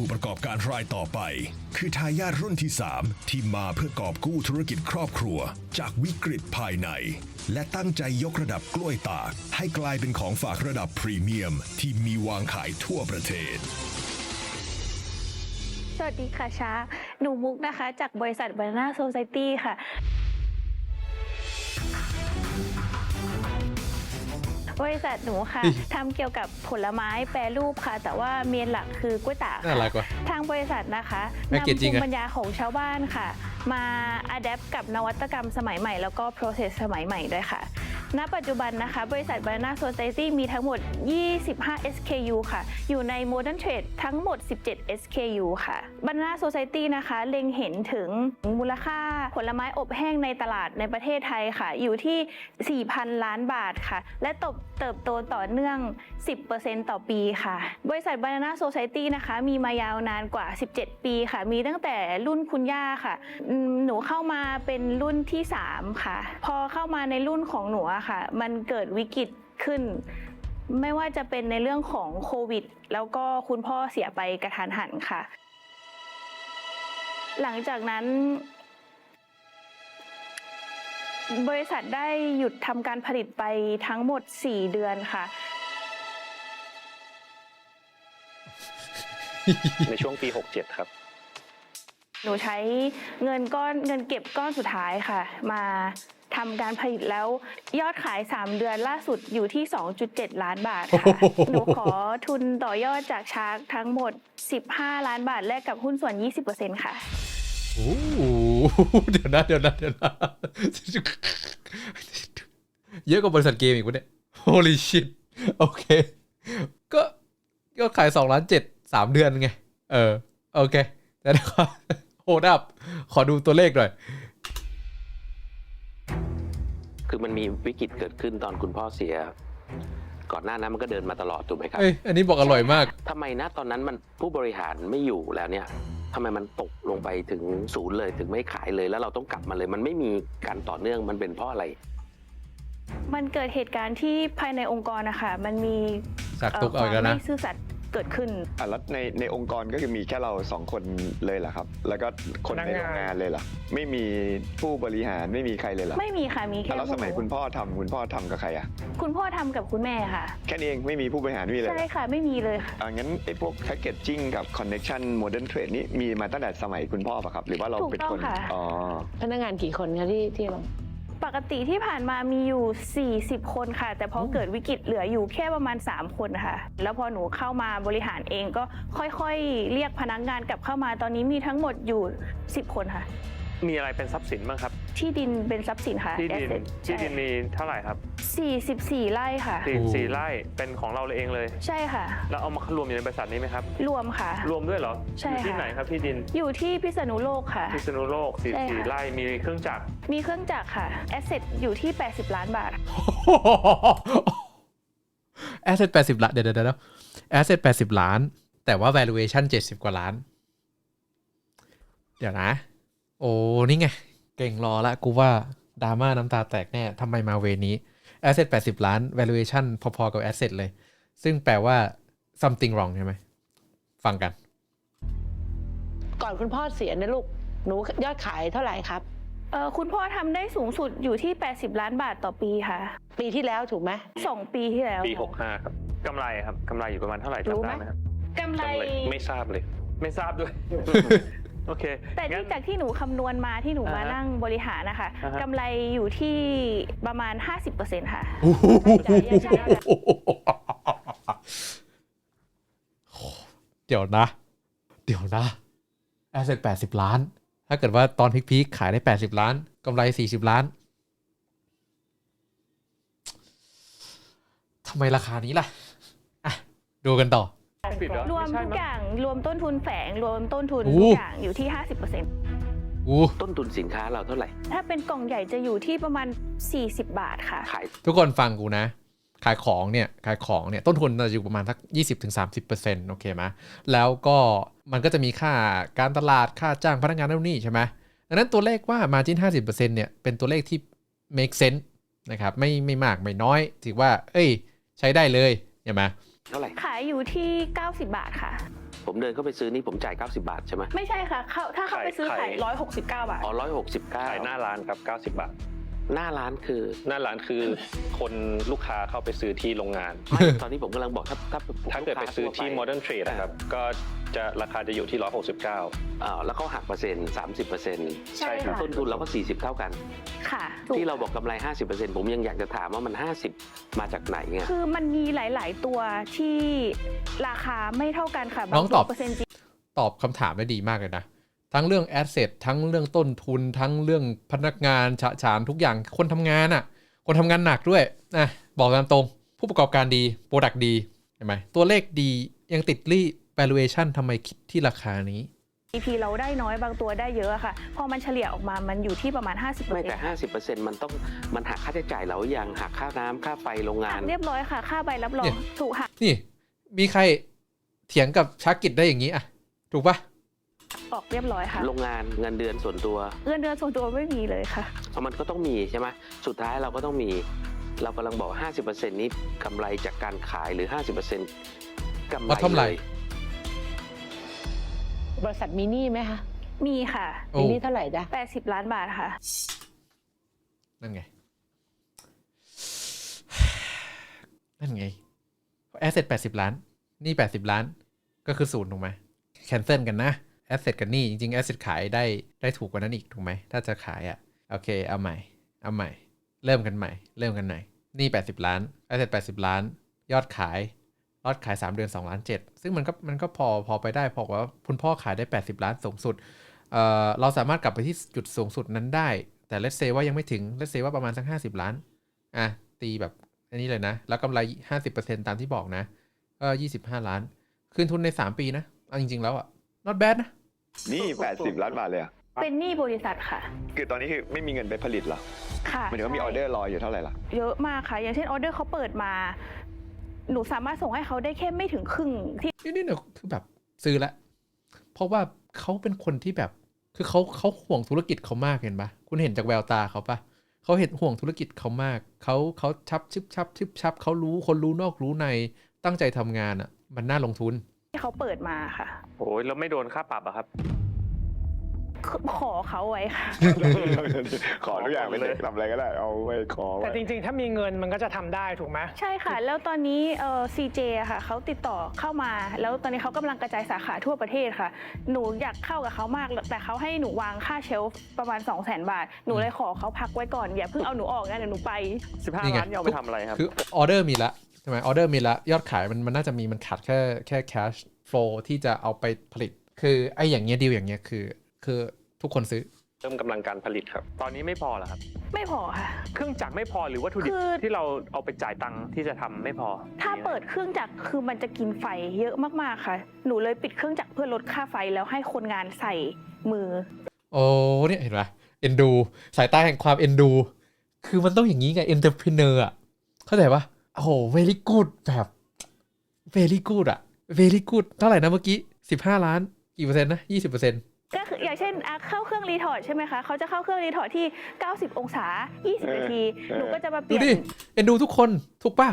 ผู้ประกอบการรายต่อไป คือทายาทรุ่นที่ 3 ที่มาเพื่อกอบกู้ธุรกิจครอบครัว จากวิกฤตภายใน และตั้งใจยกระดับกล้วยตาก ให้กลายเป็นของฝากระดับพรีเมียม ที่มีวางขายทั่วประเทศ สวัสดีค่ะช้าหนูมุกนะคะ จากบริษัท Banana Society ค่ะ บริษัทหนูค่ะทำเกี่ยวกับผลไม้แปรรูปค่ะ แต่ว่าเมนหลักคือกล้วยตากน่ารัค่ะกว่ะ ทางบริษัทนะคะแพ็กนำเกจจิ้ภูงอะ มิปัญญาของชาวบ้านค่ะ มาอัดแอปกับนวัตกรรมสมัยใหม่ แล้วก็ process สมัยใหม่ด้วยค่ะ ณ ปัจจุบันนะคะ บริษัท Banana Society มีทั้งหมด 25 SKU ค่ะ อยู่ใน Modern Trade ทั้งหมด 17 SKU ค่ะ Banana Society นะคะ เล็งเห็นถึงมูลค่าผลไม้อบแห้งในตลาดในประเทศไทยค่ะ อยู่ที่ 4,000 ล้านบาทค่ะ และเติบเติบโตต่อเนื่อง 10%ต่อปีค่ะ บริษัท Banana Society นะคะ มีมายาวนานกว่า 17 ปีค่ะ มีตั้งแต่รุ่นคุณย่าค่ะ หนูเข้ามาเป็นรุ่นที่ 3 ค่ะ พอเข้ามาในรุ่นของหนูอะค่ะ มันเกิดวิกฤตขึ้น ไม่ว่าจะเป็นในเรื่องของโควิด แล้วก็คุณพ่อเสียไปกระทันหันค่ะ หลังจากนั้น บริษัทได้หยุดทำการผลิตไปทั้งหมด 4 เดือนค่ะ ในช่วงปี 67 ครับหนูใช้เงินก้อนเงินเก็บก้อนสุดท้ายค่ะ มา ทำการผลิตแล้ว ยอดขาย 3 เดือนล่าสุดอยู่ที่ 2.7 ล้านบาทค่ะ หนูขอทุนต่อยอดจากชาร์กทั้งหมด 15 ล้านบาทแลกกับหุ้นส่วน 20%ค่ะ โอ้โหเดี๋ยวนะเดี๋ยวนะเดี๋ยวนะเยอะกว่าบริษัทเกมอีกวะเนี่ย holy shit โอเค ก็ก็ขายสองล้านเจ็ดสามเดือนไง เออ โอเคแต่นะครับโหดับ ขอดูตัวเลขหน่อย คือมันมีวิกฤตเกิดขึ้นตอนคุณพ่อเสีย ก่อนหน้านั้นมันก็เดินมาตลอดถูกไหมครับเอ้ยอันนี้บอกอร่อยมาก ทำไมนะตอนนั้นมันผู้บริหารไม่อยู่แล้วเนี่ยทำไมมันตกลงไปถึงศูนย์เลยถึงไม่ขายเลยแล้วเราต้องกลับมาเลย มันไม่มีการต่อเนื่องมันเป็นเพราะอะไร มันเกิดเหตุการณ์ที่ภายในองค์กรนะคะมันมีสักเอ่อตุกคเอาวามอีกแล้วนะ ไม่ซื่อสัตย์ เกิดขึ้นอะแล้วในในองค์กรก็คือมีแค่เราสองคนเลยเหรอครับ แล้วก็คนในโรงงานเลยเหรอไม่มีผู้บริหารไม่มีใครเลยเหรอไม่มีค่ะมีแค่อะแล้วสมัยพวกหนูคุณพ่อทำคุณพ่อทำกับใครอะคุณพ่อทำกับคุณแม่ค่ะ แค่นี้เองไม่มีผู้บริหารไม่มีเลยเหรใช่อค่ะไม่มีเลยค่ะ อะงั้นไอ้พวกแพคเกจจิ้งกับคอนเน็ชันโมเดิร์นเทรดนี่มีมาตั้งแต่สมัยคุณพ่อปะครับ หรือว่าเราถูกเป็นต้องคนค่ะ อ๋อ พนักงานกี่คนคะที่ที่เรา ปกติที่ผ่านมามีอยู่ 40 คนค่ะ แต่พอเกิดวิกฤตเหลืออยู่แค่ประมาณ 3 คนค่ะ แล้วพอหนูเข้ามาบริหารเองก็ค่อยๆ เรียกพนักงานกลับเข้ามาตอนนี้มีทั้งหมดอยู่ 10 คนค่ะ มีอะไรเป็นทรัพย์สินบ้างครับ ที่ดินเป็นทรัพย์สินค่ะ ที่ดิน asset ที่ดินมีเท่าไหร่ครับใช่44 ไร่ค่ะ สี่โอ้สี่ไร่เป็นของเราเองเลย ใช่ค่ะ แล้วเอามารวมอยู่ในบริษัทนี้ไหมครับ รวมค่ะ รวมด้วยเหรอใช่อยู่ที่ค่ะ ไหนครับที่ดินอยู่ที่พิษณุโลกค่ะ พิษณุโลกสี่ใช่สี่ค่ะ ไร่มีเครื่องจักรมีเครื่องจักรค่ะแอสเซทอยู่ที่ 80 ล้านบาท แอสเซทแปดสิบล้านเดี๋ยวเดี๋ยวเดี๋ยวแอสเซทแปดสิบล้าน แต่ว่า valuation เจ็ดสิบกว่าล้าน เดี๋ยวนะ โอ้นี่ไง เก่งรอละกูว่าดราม่าน้ำตาแตกแน่ทำไมมาเวนี้ asset 80 ล้าน valuation พอๆกับ asset เลย ซึ่งแปลว่า something wrong ใช่ไหม ฟังกัน ก่อนคุณพ่อเสียนะลูก หนูยอดขายเท่าไหร่ครับ เออคุณพ่อทำได้สูงสุดอยู่ที่ 80 ล้านบาทต่อปีค่ะ ปีที่แล้วถูกไหมสองปีที่แล้วปี 65 ครับกำไรครับกำไรอยู่ประมาณเท่าไหร่รู้จำไหมได้ไหมครับกำไร ไม่ทราบเลย ไม่ทราบด้วย โอเคแต่งั้ที่น จากที่หนูคำนวณมาที่หนูมาอ่าฮะนั่งบริหารนะคะอ่าฮะ กำไรอยู่ที่ประมาณ 50%ค่ะ เดี๋ยวนะ เดี๋ยวนะ asset 80ล้าน ถ้าเกิดว่าตอนพีคๆขายได้80ล้านกำไร40ล้านทำไมราคานี้ล่ะ อะ ดูกันต่อ ผิดเหรอ รวมไใช่ทุกมั้งอย่างรวมต้นทุนแฝงรวมต้นทุนโอ้ทุกอย่างอยู่ที่ 50%อู้ต้นทุนสินค้าเราเท่าไหร่ ถ้าเป็นกล่องใหญ่จะอยู่ที่ประมาณ 40 บาทค่ะ ขายทุกคนฟังกูนะ ขายของเนี่ยขายของเนี่ยต้นทุนจะอยู่ประมาณสัก 20-30%โอเคไหมแล้วก็มันก็จะมีค่าการตลาดค่าจ้างพนักงานนู่นนี่ใช่ไหมดังนั้นตัวเลขว่า margin 50%เนี่ยเป็นตัวเลขที่ make sense นะครับไม่ไม่มากไม่น้อยถือว่า เอ้ย ใช้ได้เลยใช่ไหม เท่าไหร่ ขายอยู่ที่ 90 บาทค่ะ ผมเดินเข้าไปซื้อนี่ผมจ่าย 90 บาทใช่ไหมไม่ใช่ค่ะเข้าถ้าเข้าไปซื้อขายขาย169 บาท อ๋อร้อยหกสิบเก้าขายหน้าร้านครับ 90 บาท หน้าร้านคือ หน้าร้านคือ คนลูกค้าเข้าไปซื้อที่โรงงาน ไม่ ตอนนี้ผมกำลังบอกถ้าถ้าถ้าเกิดไปซื้อที่ลูกค้าทั่ว Modern Trade นะครับ ก็ จะราคาจะอยู่ที่ 169 อ่าแล้วเขาหักเปอร์เซ็นต์สามสิบเปอร์เซ็นต์ใช่ค่ะ ต้นทุนเราก็ 40 เท่ากัน ค่ะที่เราบอกกำไร 50%ผมยังอยากจะถามว่ามัน 50 มาจากไหนไง คือมันมีหลาย ๆ ตัวที่ราคาไม่เท่ากันค่ะน้องตอบ เปอร์เซ็นต์จริงตอบคำถามได้ดีมากเลยนะ ทั้งเรื่องแอสเซททั้งเรื่องต้นทุน ทั้งเรื่องพนักงานฉะฉานทุกอย่างคนทำงานอะ่ะ คนทำงานหนักด้วยนะบอกตามตรง ผู้ประกอบการดีโปรดักต์ดีเห็นไหมตัวเลขดียังติดรี valuation ทำไมคิดที่ราคานี้ GP เราได้น้อยบางตัวได้เยอะค่ะ พอมันเฉลี่ยออกมามันอยู่ที่ประมาณ 50%ไม่แต่ 50%มันต้องมันหักค่าใช้จ่ายเราอย่างหักค่าน้ำค่าไฟโรงงาหันกเรียบร้อยค่ะ ค่าใบรับรอเนี่งย ถูกหักนี่ มีใครเถียงกับชากิจได้อย่างนี้อะ ถูกปะออกเรียบร้อยค่ะโรงงานเงินเดือนส่วนตัวเงินเดือนส่วนตัวไม่มีเลยค่ะ มันก็ต้องมีใช่ไหมสุดท้ายเราก็ต้องมี เรากำลังบอก 50%นี้กำไรจากการขายหรือ 50%กำไร Bottom เล line ย บริษัทมีหนี้ไหมคะมีค่ะโอ้มีหนี้เท่าไหร่จ๊ะ80 ล้านบาทค่ะ นั่นไง นั่นไงแอสเซทแปดสิบล้านหนี่แปดสิบล้าน ก็คือศูนย์ถูกไหมแคนเซิลกันนะแอสเซทกับหนี่จริงๆแอสเซทขายได้ได้ถูกกว่านั้นอีกถูกไหมถ้าจะขายอะ่ะ โอเค เอาใหม่ เอาใหม่ เริ่มกันใหม่ เริ่มกันใหม่หนี่แปดสิบล้านแอสเซทแปดสิบล้าน ยอดขายย อดขาย 3 เดือน2ล้าน7ซึ่งมันก็มันก็พอพอไปได้พอว่าคุณพ่อขายได้ 80 ล้านสูงสุดเอ่อเราสามารถกลับไปที่จุดสูงสุดนั้นได้ แต่เล s เซว่ายังไม่ถึงเล s เซว่าประมาณสัก 50 ล้านอะตีแบบอันนี้เลยนะ แล้วกำไร 50%ตามที่บอกนะก็25 ล้าน คืนทุนใน 3 ปีนะเอาจริง ๆ แล้วอะ not bad นะนี่ 80 ล้านบาทเลยเหรอะเป็นหนี้บริษัทค่ะ คือตอนนี้คือไม่มีเงินไปผลิตเหรอค่ะหมายถึงว่ามีออเดอร์รออยู่เท่าไหร่ล่ะ เยอะมากค่ะ อย่างเช่นออเดอร์เขาเปิดมา หนูสามารถส่งให้เขาได้แค่ไม่ถึงครึ่งที่นี่นี่เนี่ยคือแบบซื้อละ เพราะว่าเขาเป็นคนที่แบบ คือเขาเขาห่วงธุรกิจเขามากเห็นปะคุณเห็นจากแววตาเขาปะเขาเห็นห่วงธุรกิจเขามากเขาเขาชับชิบชับชิบชับเขารู้คนรู้นอกรู้ในตั้งใจทำงานอะ มันน่าลงทุนเขาเปิดมาค่ะโอ้ยแล้วไม่โดนค่าปรับอะครับ ขอเขาไว้ค่ะ ขอทุกอย่างไปเลยทำอะไรก็ได้ เอาไว้ขอไว้ แต่จริงๆ ถ้ามีเงินมันก็จะทำได้ถูกไหม ใช่ค่ะ แล้วตอนนี้เอ่อ CJ อะค่ะเขาติดต่อเข้ามา แล้วตอนนี้เขากำลังกระจายสาขาทั่วประเทศค่ะ หนูอยากเข้ากับเขามาก แต่เขาให้หนูวางค่าเชลฟ์ประมาณ 2 0 0 0 0 0 บาท หนูเลยขอเขาพักไว้ก่อน อย่าเพิ่งเอาหนูออกนะเดี๋ยวหนูไป15นี่ไง ล้านเนี่ยเอาไปทำอะไรครับ คือออเดอร์มีละใช่ไหมออเดอร์มีละยอดขายมันมันน่าจะมีมันขาดแค่แค่ cash flow ที่จะเอาไปผลิต คือไอ้อย่างเงี้ยดีลอย่างเงี้ยคือ คือทุกคนซื้อเริ่มกำลังการผลิตครับ ตอนนี้ไม่พอเหรอครับ ไม่พอค่ะ เครื่องจักรไม่พอหรือวัตถุดิบคือ ที่เราเอาไปจ่ายตังค์ที่จะทำไม่พอถ้าเปิดเครื่องจักรคือมันจะกินไฟเยอะมากๆค่ะ หนูเลยปิดเครื่องจักรเพื่อลดค่าไฟแล้วให้คนงานใส่มือ โอ้เนี่ยเห็นไหมเอ็นดู สายตาแห่งความเอ็นดู คือมันต้องอย่างนี้ไงเอ็นเตอร์พเนอร์อะ เข้าใจปะโอ้โห very good แบบ very good อะ very good เท่าไหร่นะเมื่อกี้15ล้าน กี่เปอร์เซ็นต์นะ20เปอร์เซ็นต์ ก็คืออย่างเช่นอะเข้าเครื่องรีทอร์ดใช่ไหมคะเขาจะเข้าเครื่องรีทอร์ดที่ 90 องศา 20 นาทีเออหนูก็จะมาเปดูลี่ยน ดิเอ็นดูทุกคนถูกปะ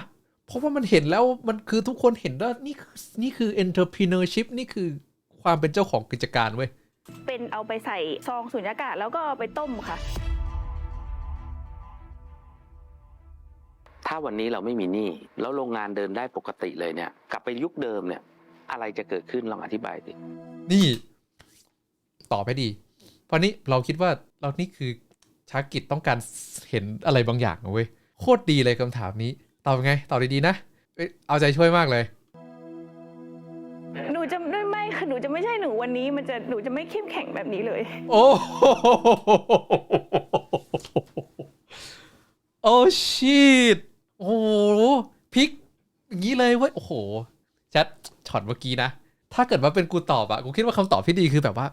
เพราะว่ามันเห็นแล้วมันคือทุกคนเห็นว่านี่คือนี่คือ entrepreneurship นี่คือความเป็นเจ้าของกิจการเว้ย เป็นเอาไปใส่ซองสุญญากาศแล้วก็เอาไปต้มค่ะ ถ้าวันนี้เราไม่มีหนี้แล้วโรงงานเดินได้ปกติเลยเนี่ย กลับไปยุคเดิมเนี่ย อะไรจะเกิดขึ้นลองอธิบายสินี่ ตอบให้ดี เพราะนี้เราคิดว่าเรานี่คือชากิจต้องการเห็นอะไรบางอย่างนะเว้ยโคตรดีเลยคำถามนี้ตอบยังไงตอบดีๆนะเอ้ยเอาใจช่วยมากเลยหนูจะไม่ไม่ค่ะหนูจะไม่ใช่หนูวันนี้ มันจะหนูจะไม่เข้มแข็งแบบนี้เลย โอ้โหโอ้ชีตโอ้โหพลิกอย่างนี้เลยเว้ยโอ้โหแชทช็อตเมื่อกี้นะ ถ้าเกิดว่าเป็นกูตอบอะกูคิดว่าคำตอบที่ดีคือแบบว่า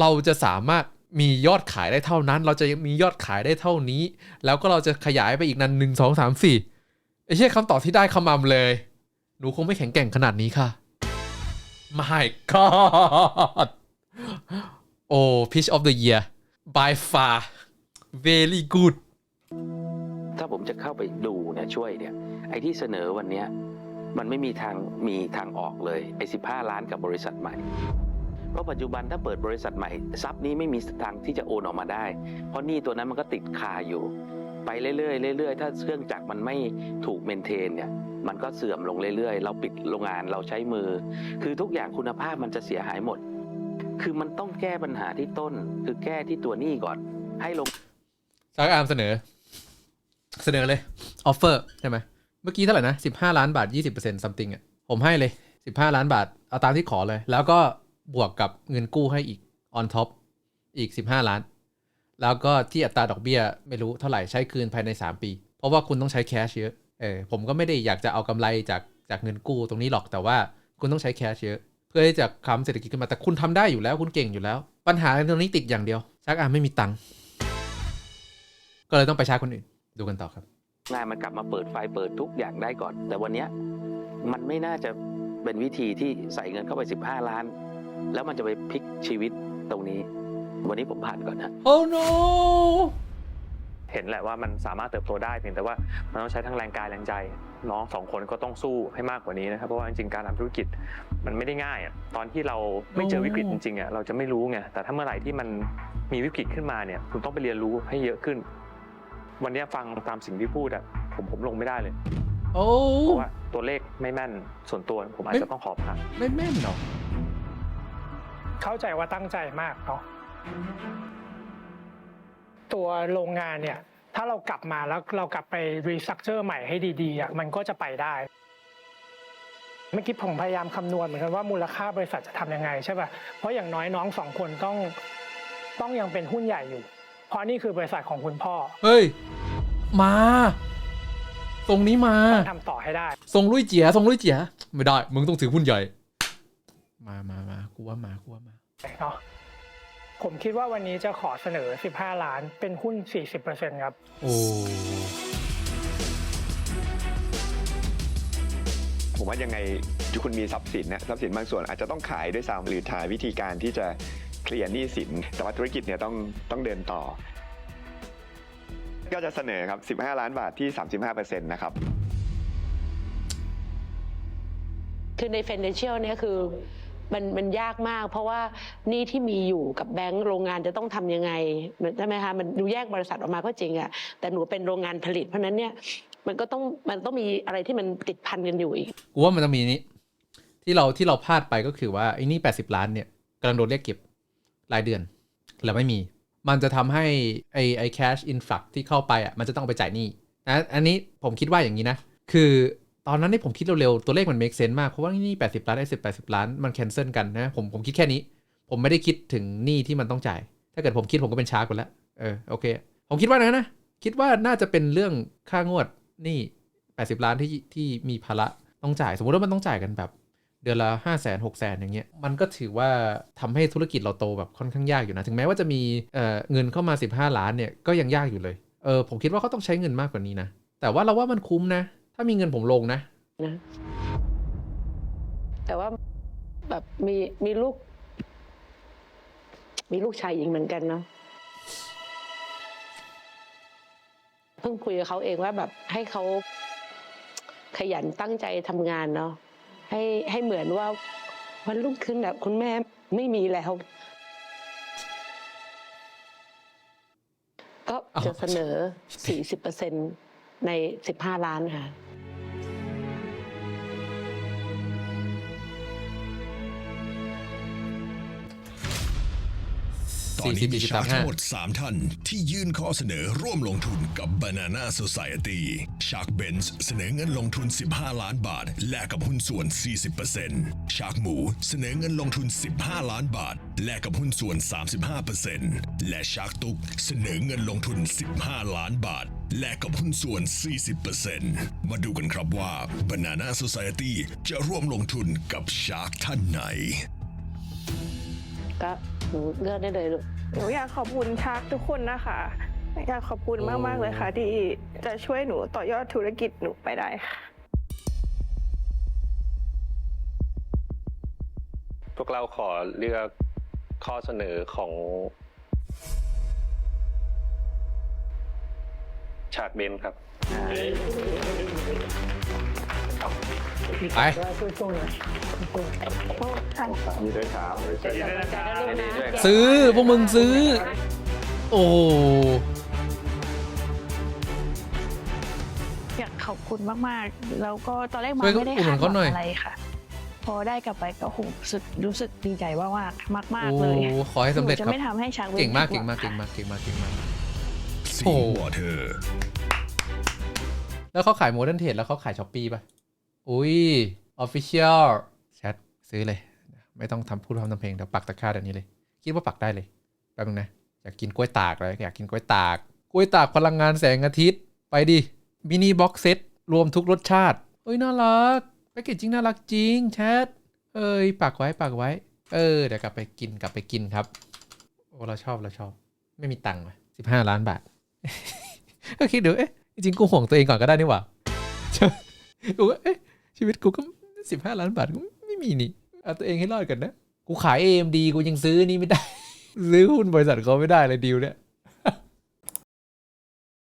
เราจะสามารถมียอดขายได้เท่านั้น เราจะมียอดขายได้เท่านี้ แล้วก็เราจะขยายไปอีกนั้นหนึ่งสองสามสี่ไอ้เช่คำตอบที่ได้คำมำเลย หนูคงไม่แข็งแกร่งขนาดนี้ค่ะ My God โอ้ pitch of the year by far very good ถ้าผมจะเข้าไปดูเนี่ยช่วยเนี่ยไอ้ที่เสนอวันเนี้ยมันไม่มีทางมีทางออกเลยไอ้15ล้านกับบริษัทใหม่ เพราะปัจจุบันถ้าเปิดบริษัทใหม่ทรัพย์นี้ไม่มีทางที่จะโอนออกมาได้ เพราะหนี้ตัวนั้นมันก็ติดคาอยู่ ไปเรื่อยๆเรื่อยๆ ถ้าเครื่องจักรมันไม่ถูกเมนเทนเนี่ยมันก็เสื่อมลงเรื่อยๆ เราปิดโรงงานเราใช้มือ คือทุกอย่างคุณภาพมันจะเสียหายหมด คือมันต้องแก้ปัญหาที่ต้น คือแก้ที่ตัวหนี้ก่อน ให้ลงชักอาร์มเสนอ เสนอเลยออฟเฟอร์ใช่ไหมเมื่อกี้เท่าไหร่นะสิบห้าล้านบาทยี่สิบเปอร์เซ็นต์ซัมติงอะผมให้เลยสิบห้าล้านบาท เอาตามที่ขอเลย แล้วก็ บวกกับเงินกู้ให้อีกออนท็อปอีกสิบห้าล้าน แล้วก็ที่อัตราดอกเบี้ยไม่รู้เท่าไหร่ใช้คืนภายใน 3 ปี เพราะว่าคุณต้องใช้แคชเยอะเออผมก็ไม่ได้อยากจะเอากำไรจากจากเงินกู้ตรงนี้หรอกแต่ว่าคุณต้องใช้แคชเยอะ เพื่อที่จะค้ำเศรษฐกิจขึ้นมาแต่คุณทำได้อยู่แล้วคุณเก่งอยู่แล้ว ปัญหาตรงนี้ติดอย่างเดียว ชักอาร์มไม่มีตังค์ก็เลยต้องไปช้าคนอื่นดูกันต่อครับงานมันกลับมาเปิดไฟเปิดทุกอย่างได้ก่อน แต่วันนี้มันไม่น่าจะเป็นวิธีที่ใส่เงินเข้าไป 15 ล้าน แล้วมันจะไปพลิกชีวิตตรงนี้ วันนี้ผมผ่านก่อนนะ Oh no เห็นแหละว่ามันสามารถเติบโตได้เพียงแต่ว่ามันต้องใช้ทั้งแรงกายแรงใจ น้องสองคนก็ต้องสู้ให้มากกว่านี้นะครับเพราะว่าจริงๆการทำธุรกิจมันไม่ได้ง่ายอะตอนที่เราไม่เจอวิกฤตจริงๆอะเราจะไม่รู้ไงแต่ถ้าเมื่อไหร่ที่มันมีวิกฤตขึ้นมาเนี่ยคุณต้องไปเรียนรู้ให้เยอะขึ้น วันนี้ฟังตามสิ่งที่พูดอะผมผมลงไม่ได้เลยโอ้เพราะว่าตัวเลขไม่แม่นส่วนตัวผมอาจจะต้องขอพักไม่แม่นหรอก เข้าใจว่าตั้งใจมากเนาะตัวโรงงานเนี่ย ถ้าเรากลับมาแล้วเรากลับไปรีสตรัคเจอร์ใหม่ให้ดีๆอะมันก็จะไปได้เมื่อกี้ผมพยายามคำนวณเหมือนกันว่ามูลค่าบริษัทจะทำยังไงใช่ป่ะ เพราะอย่างน้อยน้องสองคนต้องต้องยังเป็นหุ้นใหญ่อยู่ เพราะนี่คือบริษัทของคุณพ่อ เฮ้ย มาทรงนี้มาต้องทำต่อให้ได้ทรงลุยเจียทรงลุยเจีย ไม่ได้ มึงต้องถือหุ้นใหญ่ มามามากูว่ามากูว่ามา เนาะผมคิดว่าวันนี้จะขอเสนอ 15 ล้านเป็นหุ้น 40%ครับ โอ้ผมว่ายังไงคุณมีทรัพย์สินนะทรัพย์สินบางส่วนอาจจะต้องขายด้วยซ้ำหรือหาวิธีการที่จะเคลียร์หนี้สิน แต่ว่าธุรกิจเนี่ยต้องต้องเดินต่อ ก็จะเสนอครับ 15 ล้านบาทที่ 35%นะครับ คือใน financial เนี่ยคือ มันมันยากมาก เพราะว่านี่ที่มีอยู่กับแบงก์โรงงานจะต้องทำยังไงใช่ไหมคะมันดูแยกบริษัทออกมาก็จริงอะแต่หนูเป็นโรงงานผลิต เพราะนั้นเนี่ยมันก็ต้องมันต้องมีอะไรที่มันติดพันกันอยู่อีกกูว่ามันจะมีนี้ที่เราที่เราพลาดไปก็คือว่าไอ้นี่แปดสิบล้านเนี่ยกำลังโดนเรียกเก็บรายเดือนแล้วไม่มี มันจะทำให้ไอไอ cash influx ที่เข้าไปอะมันจะต้องเอาไปจ่ายหนี้นะอันนี้ผมคิดว่าอย่างนี้นะ คือ ตอนนั้นที่ผมคิดเร็วๆ ตัวเลขมัน make sense มาก เพราะว่านี่แปดสิบล้านไอ้สิบแปล้าน มัน cancel กันนะ ผมผมคิดแค่นี้ ผมไม่ได้คิดถึงหนี้ที่มันต้องจ่าย ถ้าเกิดผมคิดผมก็เป็นชาร์กไปแล้ว เออ โอเค ผมคิดว่านะนะ คิดว่าน่าจะเป็นเรื่องค่างวดหนี้แปดสิบล้านที่ที่มีภาระต้องจ่าย สมมติว่ามันต้องจ่ายกันแบบ เดือนละห้าแสนหกแสนอย่างเงี้ย มันก็ถือว่าทำให้ธุรกิจเราโตแบบค่อนข้างยากอยู่นะ ถึงแม้ว่าจะมีเอ่อเงินเข้ามา 15 ล้านเนี่ย ก็ยังยากอยู่เลย เออ ผมคิดว่าเขาต้องใช้เงินมากกว่านี้นะ แต่ว่าเราว่ามันคุ้มนะามีเงินผมลงนะนะแต่ว่าแบบมีมีลูก มีลูกชายหญิงเหมือนกันเนาะเพิ่งคุยกับเขาเองว่าแบบให้เขาขยันตั้งใจทำงานเนาะให้ให้เหมือนว่าวันรุ่งขึ้นแบบคุณแม่ไม่มีแล้ว ก็จะเสนอ 40%ใน 15 ล้านค่ะ อนนี้มี40ชาร์ก45ทั้งหมด 3 ท่าน ที่ยื่นข้อเสนอร่วมลงทุนกับ Banana Society Shark Benz เสนอเงินลงทุน 15 ล้านบาท แลกกับหุ้นส่วน 40% Shark หมูเสนอเงินลงทุน 15 ล้านบาท แลกกับหุ้นส่วน 35%และ Shark ตุกเสนอเงินลงทุน 15 ล้านบาท แลกกับหุ้นส่วน 40%มาดูกันครับว่า Banana Society จะร่วมลงทุนกับ Shark ท่านไหนก็ หนูเลือกได้เลยลูก หนูอยากขอบคุณชาร์กทุกคนนะคะ อยากขอบคุณมากๆเลยค่ะ ที่จะช่วยหนูต่อยอดธุรกิจหนูไปได้ค่ะ พวกเราขอเลือกข้อเสนอของชาร์กเบนครับ ไปสู้ๆนะสู้ๆมีด้วยครับ ซื้อพวกมึงซื้อ โอ้อยากขอบคุณมากๆ แล้วก็ตอนแรกมาช่วยไม่ได้อุดหนุคาดนหวัเขาหน่อยงอะไรค่ะ พอได้กลับไปก็โหรู้สึกรู้สึกดีใจมากๆมาก โอ้ๆ เลยขอให้สำเร็จหนูจะครับ ไม่ทำให้ช้างเก่งมากผิเก่ดงหมากวัเก่งมากเก่งมากเก่งมาก สีโอ้วอเตอร์แล้วเขาขายโมเดิร์นเทรดแล้วเขาขายช้อปปี้ป่ะ อุ้ยออฟฟิเชียลแชทซื้อเลย ไม่ต้องทำพูดพร้อมทำเพลงเดี๋ยวปักตะกร้าเดี๋ยวนี้เลย คิดว่าปักได้เลยแป๊บนึงนะ อยากกินกล้วยตากเลยอยากกินกล้วยตาก กล้วยตากพลังงานแสงอาทิตย์ ไปดิ มินิบ็อกเซตรวมทุกรสชาติเอ้ยน่ารักแพคเกจจิ้งน่ารักจริงแชทเอ้ยปักไว้ปักไว้ เออเดี๋ยวกลับไปกินกลับไปกินครับโอ้เราชอบเราชอบ ไม่มีตังค์สิบห้าล้านบาทก็คิดดูเอ๊ะจริงกูห่วงตัวเองก่อนก็ได้นี่หว่ากูเอ๊ะ ชีวิตกูก็สิบห้าล้านบาทกูไม่มีนี่เอาตัวเองให้รอดก่อนนะ กูขาย AMD กูยังซื้อนี่ไม่ได้ ซื้อหุ้นบริษัทเขาไม่ได้เลยดีลเนี่ย